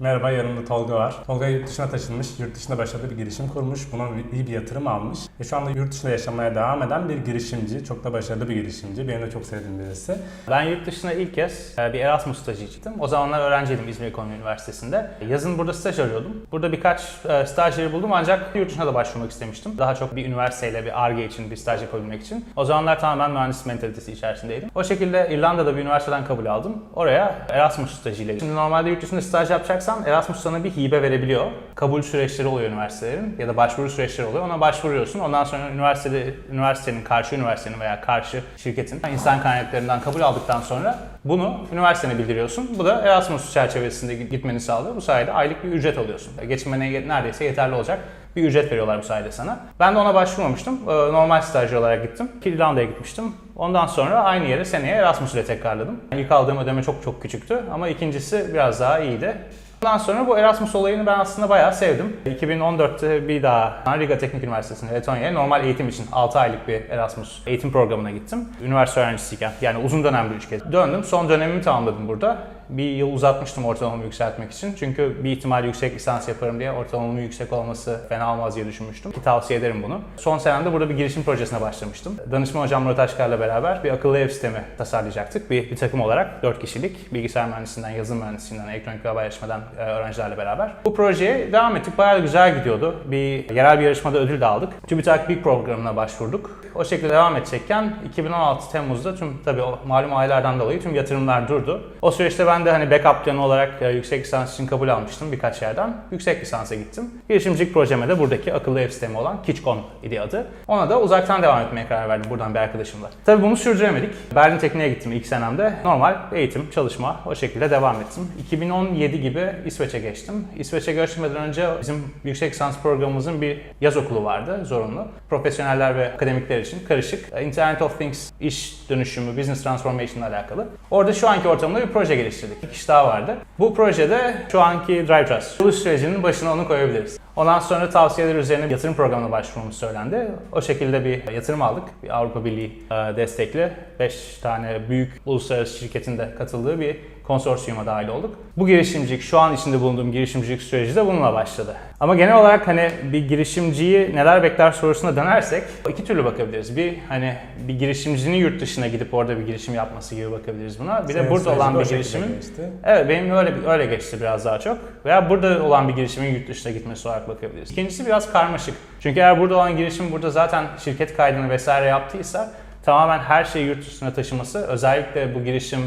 Merhaba yanımda Tolga var. Tolga yurt dışına taşınmış, yurt dışında başarılı bir girişim kurmuş, buna iyi bir yatırım almış. Ve şu anda yurt dışında yaşamaya devam eden bir girişimci, çok da başarılı bir girişimci. Benim de çok sevdiğim birisi. Ben yurt dışına ilk kez e, bir Erasmus stajı çıktım. O zamanlar öğrenciydim İzmir Ekonomi Üniversitesi'nde. Yazın burada staj arıyordum. Burada birkaç e, staj yeri buldum ancak yurt dışına da başvurmak istemiştim. Daha çok bir üniversiteyle bir ARGE için bir staj yapabilmek için. O zamanlar tamamen mühendis mentalitesi içerisindeydim. O şekilde İrlanda'da bir üniversiteden kabul aldım. Oraya Erasmus stajıyla. Şimdi normalde yurt dışında staj yapacaksan Erasmus sana bir hibe verebiliyor. Kabul süreçleri oluyor üniversitelerin ya da başvuru süreçleri oluyor. Ona başvuruyorsun. Ondan sonra üniversitede üniversitenin karşı üniversitenin veya karşı şirketin insan kaynaklarından kabul aldıktan sonra bunu üniversitene bildiriyorsun. Bu da Erasmus çerçevesinde gitmeni sağlıyor. Bu sayede aylık bir ücret alıyorsun. Geçinmene neredeyse yeterli olacak bir ücret veriyorlar bu sayede sana. Ben de ona başvurmamıştım. Ee, Normal stajyer olarak gittim. İrlanda'ya gitmiştim. Ondan sonra aynı yere seneye Erasmus ile tekrarladım. İlk aldığım ödeme çok çok küçüktü ama ikincisi biraz daha iyiydi. Ondan sonra bu Erasmus olayını ben aslında bayağı sevdim. 2014'te bir daha Riga Teknik Üniversitesi'nde Letonya'ya normal eğitim için 6 aylık bir Erasmus eğitim programına gittim. Üniversite öğrencisiyken yani uzun dönemli üç kez. Döndüm son dönemimi tamamladım burada. Bir yıl uzatmıştım ortalamamı yükseltmek için. Çünkü bir ihtimal yüksek lisans yaparım diye ortalamamın yüksek olması fena olmaz diye düşünmüştüm. Ki tavsiye ederim bunu. Son senemde burada bir girişim projesine başlamıştım. Danışman hocam Murat Aşkar'la beraber bir akıllı ev sistemi tasarlayacaktık. Bir, bir takım olarak 4 kişilik bilgisayar mühendisinden, yazılım mühendisinden, elektronik ve haberleşmeden e, öğrencilerle beraber. Bu projeye devam ettik. Bayağı güzel gidiyordu. Bir yerel bir yarışmada ödül de aldık. TÜBİTAK Big programına başvurduk. O şekilde devam edecekken 2016 Temmuz'da tüm tabii malum aylardan dolayı tüm yatırımlar durdu. O süreçte ben de hani backup planı olarak e, yüksek lisans için kabul almıştım birkaç yerden. Yüksek lisansa gittim. Girişimcilik projeme de buradaki akıllı ev sistemi olan Kitchcon idi adı. Ona da uzaktan devam etmeye karar verdim buradan bir arkadaşımla. Tabii bunu sürdüremedik. Berlin Tekniğe gittim ilk senemde. Normal eğitim, çalışma o şekilde devam ettim. 2017 gibi İsveç'e geçtim. İsveç'e göçmeden önce bizim yüksek lisans programımızın bir yaz okulu vardı zorunlu. Profesyoneller ve akademikler için karışık. Internet of Things iş dönüşümü, business transformation ile alakalı. Orada şu anki ortamda bir proje geliştirdik. Bir kişi daha vardı. Bu projede şu anki Drive Trust kuruluş sürecinin başına onu koyabiliriz. Ondan sonra tavsiyeler üzerine yatırım programına başvurmamız söylendi. O şekilde bir yatırım aldık. Bir Avrupa Birliği e, destekli 5 tane büyük uluslararası şirketin de katıldığı bir konsorsiyuma dahil olduk. Bu girişimcilik, şu an içinde bulunduğum girişimcilik süreci de bununla başladı. Ama genel olarak hani bir girişimciyi neler bekler sorusuna dönersek iki türlü bakabiliriz. Bir hani bir girişimcinin yurt dışına gidip orada bir girişim yapması gibi bakabiliriz buna. Bir de Senin burada olan bir girişimin. Evet benim öyle öyle geçti biraz daha çok. Veya burada olan bir girişimin yurt dışına gitmesi olarak bakabiliriz. İkincisi biraz karmaşık. Çünkü eğer burada olan girişim burada zaten şirket kaydını vesaire yaptıysa tamamen her şeyi yurt dışına taşıması özellikle bu girişim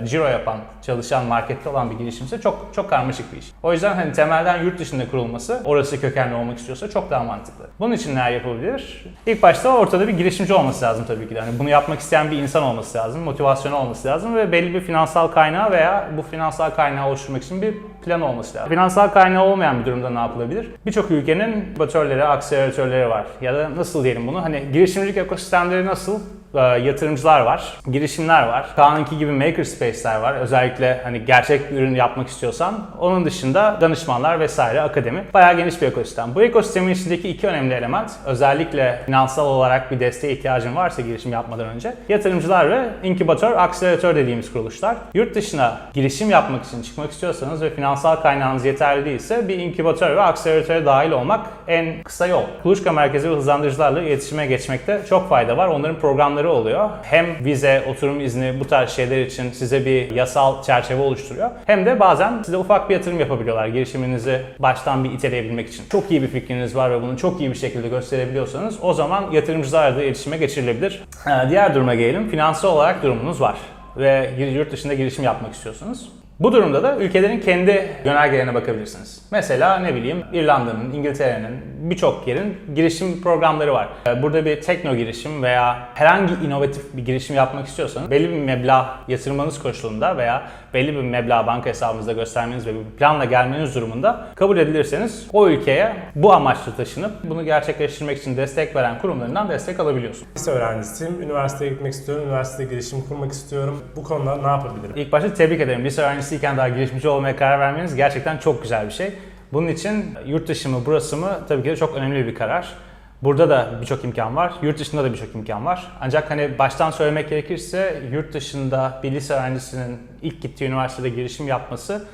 e, ciro yapan, çalışan, markette olan bir girişimse çok çok karmaşık bir iş. O yüzden hani temelden yurt dışında kurulması, orası kökenli olmak istiyorsa çok daha mantıklı. Bunun için neler yapabilir? İlk başta ortada bir girişimci olması lazım tabii ki de. Hani bunu yapmak isteyen bir insan olması lazım, motivasyonu olması lazım ve belli bir finansal kaynağı veya bu finansal kaynağı oluşturmak için bir plan olması lazım. Finansal kaynağı olmayan bir durumda ne yapılabilir? Birçok ülkenin inkubatörleri, akseleratörleri var. Ya da nasıl diyelim bunu? Hani girişimcilik ekosistemleri nasıl? Ee, yatırımcılar var, girişimler var. Kaan'ınki gibi makerspace'ler var. Özellikle hani gerçek bir ürün yapmak istiyorsan. Onun dışında danışmanlar vesaire, akademi. Bayağı geniş bir ekosistem. Bu ekosistemin içindeki iki önemli element, özellikle finansal olarak bir desteğe ihtiyacın varsa girişim yapmadan önce, yatırımcılar ve inkübatör, akseleratör dediğimiz kuruluşlar. Yurt dışına girişim yapmak için çıkmak istiyorsanız ve finansal kaynağınız yeterli değilse bir inkübatör ve akseleratöre dahil olmak en kısa yol. Kuluçka merkezi ve hızlandırıcılarla iletişime geçmekte çok fayda var. Onların programları oluyor. Hem vize, oturum izni bu tarz şeyler için size bir yasal çerçeve oluşturuyor. Hem de bazen size ufak bir yatırım yapabiliyorlar girişiminizi baştan bir iteleyebilmek için. Çok iyi bir fikriniz var ve bunu çok iyi bir şekilde gösterebiliyorsanız o zaman yatırımcılarla iletişime geçirilebilir. Ee, Diğer duruma gelelim. Finansal olarak durumunuz var ve yurt dışında girişim yapmak istiyorsunuz. Bu durumda da ülkelerin kendi yönergelerine bakabilirsiniz. Mesela ne bileyim İrlanda'nın, İngiltere'nin birçok yerin girişim programları var. Ee, Burada bir tekno girişim veya herhangi inovatif bir girişim yapmak istiyorsanız belli bir meblağ yatırmanız koşulunda veya belli bir meblağ banka hesabınızda göstermeniz ve bir planla gelmeniz durumunda kabul edilirseniz o ülkeye bu amaçla taşınıp bunu gerçekleştirmek için destek veren kurumlarından destek alabiliyorsunuz. Lise öğrencisiyim, üniversiteye gitmek istiyorum, üniversitede girişim kurmak istiyorum. Bu konuda ne yapabilirim? İlk başta tebrik ederim. Lise öğrencisiyken daha girişimci olmaya karar vermeniz gerçekten çok güzel bir şey. Bunun için yurt dışı mı burası mı tabii ki de çok önemli bir karar. Burada da birçok imkan var, yurt dışında da birçok imkan var. Ancak hani baştan söylemek gerekirse yurt dışında bir lise öğrencisinin ilk gittiği üniversitede girişim yapması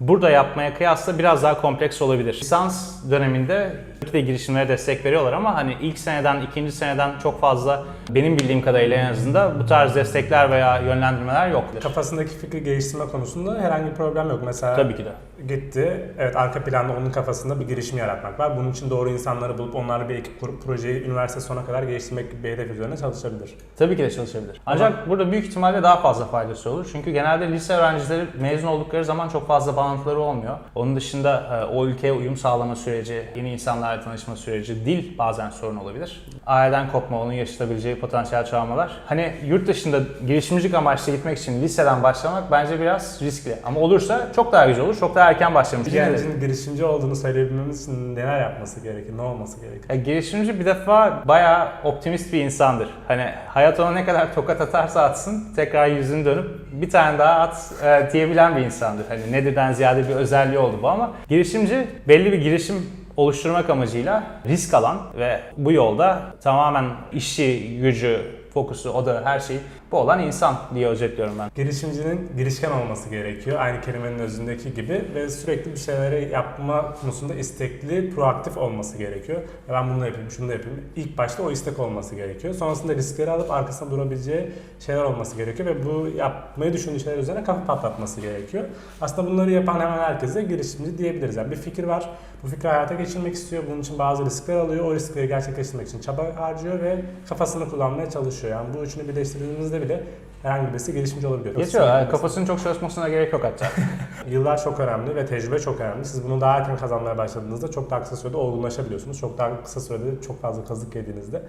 burada yapmaya kıyasla biraz daha kompleks olabilir. Lisans döneminde de girişimlere destek veriyorlar ama hani ilk seneden, ikinci seneden çok fazla benim bildiğim kadarıyla en azından bu tarz destekler veya yönlendirmeler yoktur. Kafasındaki fikri geliştirme konusunda herhangi bir problem yok. Mesela Tabii ki de. Gitti, evet arka planda onun kafasında bir girişim yaratmak var. Bunun için doğru insanları bulup onlarla bir ekip kurup projeyi üniversite sonuna kadar geliştirmek gibi bir hedef üzerine çalışabilir. Tabii ki de çalışabilir. Ancak burada büyük ihtimalle daha fazla faydası olur. Çünkü genelde lise öğrencileri mezun oldukları zaman çok fazla bağlantıları olmuyor. Onun dışında e, o ülkeye uyum sağlama süreci, yeni insanlarla tanışma süreci, dil bazen sorun olabilir. Aileden kopma, onun yaşatabileceği potansiyel travmalar. Hani yurt dışında girişimcilik amaçlı gitmek için liseden başlamak bence biraz riskli. Ama olursa çok daha güzel olur, çok daha erken başlamış. Gencin girişimci olduğunu söyleyebilmemiz için neler yapması gerekir, ne olması gerekir? Ya girişimci bir defa bayağı optimist bir insandır. Hani hayat ona ne kadar tokat atarsa atsın tekrar yüzünü dönüp bir tane daha at e, diyebilen bir insandır. Hani nedirden ziyade bir özelliği oldu bu ama girişimci belli bir girişim oluşturmak amacıyla risk alan ve bu yolda tamamen işi, gücü, fokusu, odağı, her şeyi bu olan insan diye özetliyorum ben. Girişimcinin girişken olması gerekiyor. Aynı kelimenin özündeki gibi ve sürekli bir şeyleri yapma konusunda istekli, proaktif olması gerekiyor. Ben bunu da yapayım, şunu da yapayım. İlk başta o istek olması gerekiyor. Sonrasında riskleri alıp arkasında durabileceği şeyler olması gerekiyor ve bu yapmayı düşündüğü şeyler üzerine kafa patlatması gerekiyor. Aslında bunları yapan hemen herkese girişimci diyebiliriz. Yani bir fikir var, bu fikri hayata geçirmek istiyor. Bunun için bazı riskler alıyor. O riskleri gerçekleştirmek için çaba harcıyor ve kafasını kullanmaya çalışıyor. Yani bu üçünü birleştirdiğimizde bile herhangi birisi girişimci olabiliyor. Geçiyor. yani kafasının çok çalışmasına gerek yok hatta. Yıllar çok önemli ve tecrübe çok önemli. Siz bunu daha erken kazanmaya başladığınızda çok daha kısa sürede olgunlaşabiliyorsunuz. Çok daha kısa sürede çok fazla kazık yediğinizde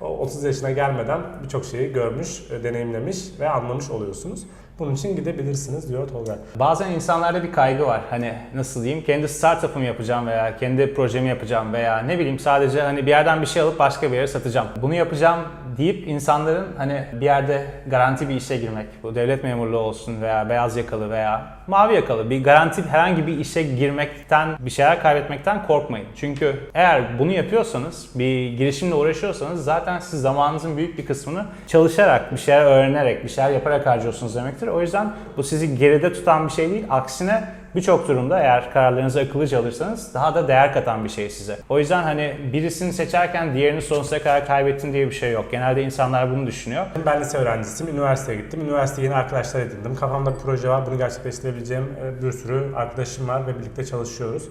o 30 yaşına gelmeden birçok şeyi görmüş, e, deneyimlemiş ve anlamış oluyorsunuz. Bunun için gidebilirsiniz diyor Tolga. Bazen insanlarda bir kaygı var. Hani nasıl diyeyim? Kendi startup'ımı yapacağım veya kendi projemi yapacağım veya ne bileyim sadece hani bir yerden bir şey alıp başka bir yere satacağım. Bunu yapacağım deyip insanların hani bir yerde garanti bir işe girmek, bu devlet memurluğu olsun veya beyaz yakalı veya mavi yakalı bir garanti herhangi bir işe girmekten, bir şeyler kaybetmekten korkmayın. Çünkü eğer bunu yapıyorsanız, bir girişimle uğraşıyorsanız zaten siz zamanınızın büyük bir kısmını çalışarak, bir şeyler öğrenerek, bir şeyler yaparak harcıyorsunuz demektir. O yüzden bu sizi geride tutan bir şey değil. Aksine birçok durumda eğer kararlarınızı akıllıca alırsanız daha da değer katan bir şey size. O yüzden hani birisini seçerken diğerini sonsuza kadar kaybettin diye bir şey yok. Genelde insanlar bunu düşünüyor. Ben lise öğrencisiyim, üniversiteye gittim. Üniversiteye yeni arkadaşlar edindim. Kafamda bir proje var, bunu gerçekleştirebileceğim e, bir sürü arkadaşım var ve birlikte çalışıyoruz.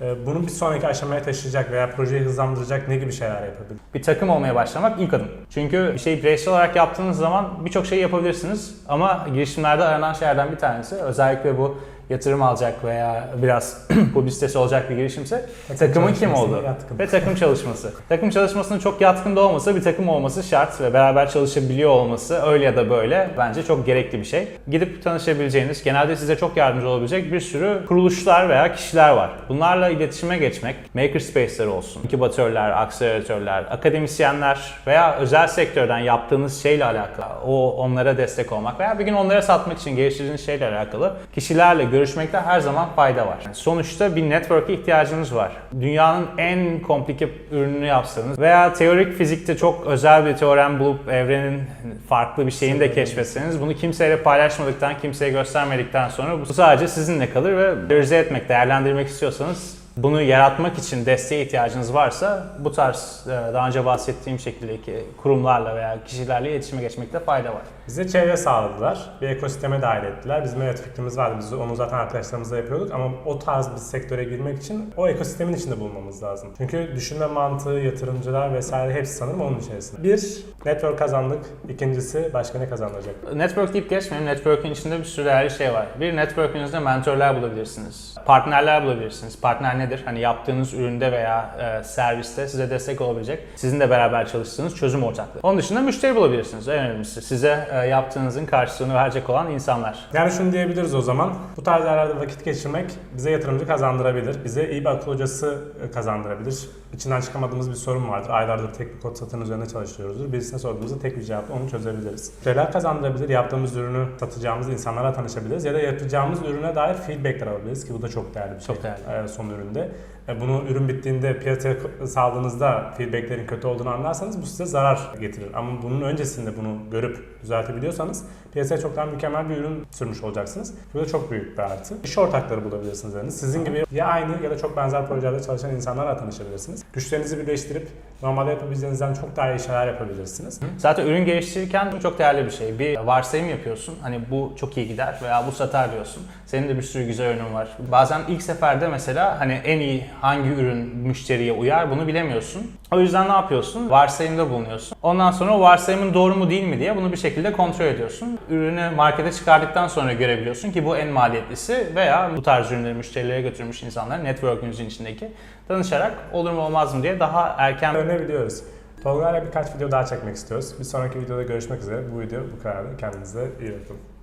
E, Bunu bir sonraki aşamaya taşıyacak veya projeyi hızlandıracak ne gibi şeyler yapabilirim? Bir takım olmaya başlamak ilk adım. Çünkü bir şeyi bireysel olarak yaptığınız zaman birçok şey yapabilirsiniz ama girişimlerde aranan şeylerden bir tanesi özellikle bu yatırım alacak veya biraz publisitesi olacak bir girişimse takımın kim olduğu yatkın. ve takım çalışması. Takım çalışmasının çok yatkın da olmasa bir takım olması şart ve beraber çalışabiliyor olması öyle ya da böyle bence çok gerekli bir şey. Gidip tanışabileceğiniz, genelde size çok yardımcı olabilecek bir sürü kuruluşlar veya kişiler var. Bunlarla iletişime geçmek, makerspace'ler olsun, inkubatörler, akseleratörler, akademisyenler veya özel sektörden yaptığınız şeyle alakalı, o onlara destek olmak veya bir gün onlara satmak için geliştirdiğiniz şeyle alakalı kişilerle görüşmekte her zaman fayda var. Sonuçta bir network'e ihtiyacınız var. Dünyanın en komplike ürününü yapsanız veya teorik fizikte çok özel bir teorem bulup evrenin farklı bir şeyini de keşfetseniz bunu kimseyle paylaşmadıktan, kimseye göstermedikten sonra bu sadece sizinle kalır ve realize etmek, değerlendirmek istiyorsanız bunu yaratmak için desteğe ihtiyacınız varsa bu tarz e, daha önce bahsettiğim şekildeki kurumlarla veya kişilerle iletişime geçmekte fayda var. Bize çevre sağladılar. Bir ekosisteme dahil ettiler. Bizim evet fikrimiz vardı. Biz onu zaten arkadaşlarımızla yapıyorduk ama o tarz bir sektöre girmek için o ekosistemin içinde bulunmamız lazım. Çünkü düşünme mantığı, yatırımcılar vesaire hepsi sanırım onun içerisinde. Bir, network kazandık. İkincisi başka ne kazandıracak? Network deyip geçmeyin. Network'ün içinde bir sürü değerli şey var. Bir network'ünüzde mentorlar bulabilirsiniz. Partnerler bulabilirsiniz. Partner nedir? Hani yaptığınız üründe veya e, serviste size destek olabilecek, sizinle beraber çalıştığınız çözüm ortaklığı. Onun dışında müşteri bulabilirsiniz. En önemlisi size e, yaptığınızın karşılığını verecek olan insanlar. Yani şunu diyebiliriz o zaman. Bu tarz yerlerde vakit geçirmek bize yatırımcı kazandırabilir. Bize iyi bir akıl hocası e, kazandırabilir. İçinden çıkamadığımız bir sorun vardır. Aylardır tek bir kod satın üzerine çalışıyoruzdur. Birisine sorduğumuzda tek bir cevapla onu çözebiliriz. Şeyler kazandırabilir. Yaptığımız ürünü satacağımız insanlara tanışabiliriz. Ya da yapacağımız ürüne dair feedbackler alabiliriz ki bu da çok değerli bir şey. Çok değerli. e, son üründe. E, Bunu ürün bittiğinde piyasaya saldığınızda feedbacklerin kötü olduğunu anlarsanız bu size zarar getirir. Ama bunun öncesinde bunu görüp düzeltebiliyorsanız piyasaya çok daha mükemmel bir ürün sürmüş olacaksınız. Bu da çok büyük bir artı. İş ortakları bulabilirsiniz. Yani sizin gibi ya aynı ya da çok benzer projelerde çalışan insanlarla tanışabilirsiniz. Güçlerinizi birleştirip normalde yapabileceğinizden çok daha iyi şeyler yapabilirsiniz. Zaten ürün geliştirirken çok değerli bir şey. Bir varsayım yapıyorsun. Hani bu çok iyi gider veya bu satar diyorsun. Senin de bir sürü güzel ürünün var. Bazen ilk seferde mesela hani en iyi hangi ürün müşteriye uyar bunu bilemiyorsun. O yüzden ne yapıyorsun? Varsayımda bulunuyorsun. Ondan sonra o varsayımın doğru mu değil mi diye bunu bir şekilde kontrol ediyorsun. Ürünü markete çıkardıktan sonra görebiliyorsun ki bu en maliyetlisi veya bu tarz ürünleri müşterilere götürmüş insanlar network'ünüzün içindeki danışarak olur mu olmaz mı diye daha erken Öğrenebiliyoruz. Tolga ile birkaç video daha çekmek istiyoruz. Bir sonraki videoda görüşmek üzere. Bu video bu kadar. Kendinize iyi bakın.